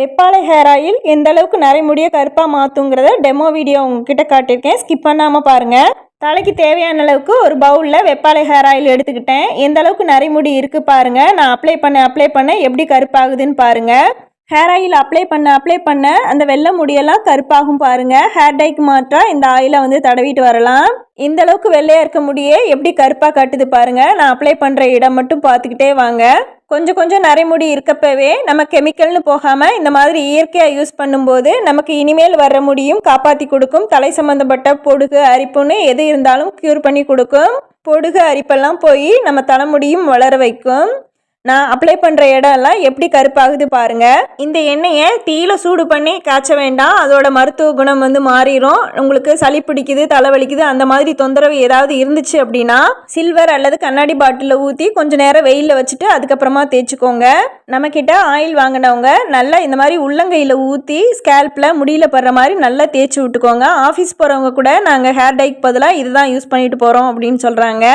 Veppalai hair oil எந்த அளவுக்கு நரைமுடியை கருப்பாக மாற்றுங்கிறத டெமோ வீடியோ உங்ககிட்ட காட்டியிருக்கேன். ஸ்கிப் பண்ணாமல் பாருங்கள் தலைக்கு தேவையான அளவுக்கு ஒரு பவுலில் வெப்பாலை ஹேர் ஆயில் எடுத்துக்கிட்டேன். எந்த அளவுக்கு நரைமுடி இருக்குது பாருங்கள் நான் அப்ளை பண்ண அப்ளை பண்ண எப்படி கருப்பாகுதுன்னு பாருங்கள் ஹேர் ஆயில் அப்ளை பண்ண அப்ளை பண்ண. அந்த வெள்ளை முடியெல்லாம் கருப்பாகும் பாருங்கள் ஹேர் டைக்கு மாற்றா இந்த ஆயிலை வந்து தடவிட்டு வரலாம். இந்த அளவுக்கு வெள்ளையாக இருக்க முடியே எப்படி கருப்பாக காட்டுது பாருங்கள் நான் அப்ளை பண்ணுற இடம் மட்டும் பார்த்துக்கிட்டே வாங்க. கொஞ்சம் கொஞ்சம் நரைமுடி இருக்கப்பவே நம்ம கெமிக்கல்னு போகாமல் இந்த மாதிரி இயற்கையாக யூஸ் பண்ணும்போது நமக்கு இனிமேல் வர்ற முடியும் காப்பாற்றி கொடுக்கும். தலை சம்மந்தப்பட்ட பொடுகு அரிப்புன்னு எது இருந்தாலும் க்யூர் பண்ணி கொடுக்கும். பொடுகு அரிப்பெல்லாம் போய் நம்ம தலைமுடியும் வளர வைக்கும். நான் அப்ளை பண்ணுற இடம்லாம் எப்படி கருப்பாகுது பாருங்க. இந்த எண்ணெயை தீயில சூடு பண்ணி காய்ச்ச வேண்டாம். அதோட மருத்துவ குணம் வந்து மாறிடும் உங்களுக்கு சளி பிடிக்குது தலைவலிக்குது அந்த மாதிரி தொந்தரவு ஏதாவது இருந்துச்சு அப்படின்னா சில்வர் அல்லது கண்ணாடி பாட்டிலில் ஊற்றி கொஞ்சம் நேரம் வெயிலில் வச்சுட்டு அதுக்கப்புறமா தேய்ச்சிக்கோங்க. நம்மக்கிட்ட ஆயில் வாங்கினவங்க நல்லா இந்த மாதிரி உள்ளங்கையில் ஊற்றி ஸ்கேல்பில் முடியல படுற மாதிரி நல்லா தேய்ச்சி விட்டுக்கோங்க. ஆஃபீஸ் போகிறவங்க கூட நாங்கள் ஹேர் டைக்கு பதிலாக இதுதான் யூஸ் பண்ணிட்டு போகிறோம் அப்படின்னு சொல்கிறாங்க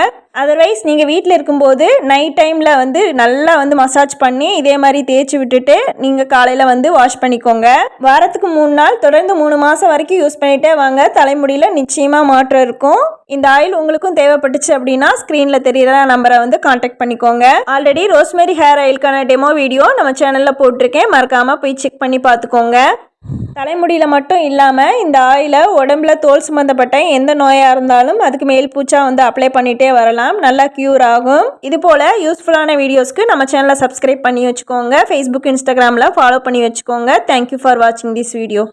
அதர்வைஸ் நீங்கள் வீட்டில் இருக்கும்போது நைட் டைமில் வந்து நல்லா வந்து மசாஜ் பண்ணி இதே மாதிரி தேய்ச்சி விட்டுட்டு நீங்கள் காலையில் வந்து வாஷ் பண்ணிக்கோங்க. வாரத்துக்கு மூணு நாள் தொடர்ந்து மூணு மாதம் வரைக்கும் யூஸ் பண்ணிகிட்டே வாங்க. தலைமுடியில் நிச்சயமாக மாற்றம் இருக்கும். இந்த ஆயில் உங்களுக்கும் தேவைப்பட்டுச்சு அப்படின்னா ஸ்க்ரீனில் தெரியுற நம்பரை வந்து காண்டாக்ட் பண்ணிக்கோங்க. ஆல்ரெடி ரோஸ்மேரி ஹேர் ஆயிலுக்கான டெமோ வீடியோ நம்ம சேனலில் போட்டிருக்கேன். மறக்காமல் போய் செக் பண்ணி பார்த்துக்கோங்க. தலைமுடியில் மட்டும் இல்லாமல் இந்த ஆயிலை உடம்புல தோல் சம்மந்தப்பட்ட எந்த நோயாக இருந்தாலும் அதுக்கு மேல் பூச்சா வந்து அப்ளை பண்ணிகிட்டே வரலாம். நல்லா க்யூர் ஆகும். இது போல் யூஸ்ஃபுல்லான வீடியோஸ்க்கு நம்ம சேனலை சப்ஸ்கிரைப் பண்ணி வச்சுக்கோங்க. ஃபேஸ்புக் இன்ஸ்டாகிராமில் ஃபாலோ பண்ணி வச்சுக்கோங்க. தேங்க்யூ ஃபார் வாட்சிங் திஸ் வீடியோ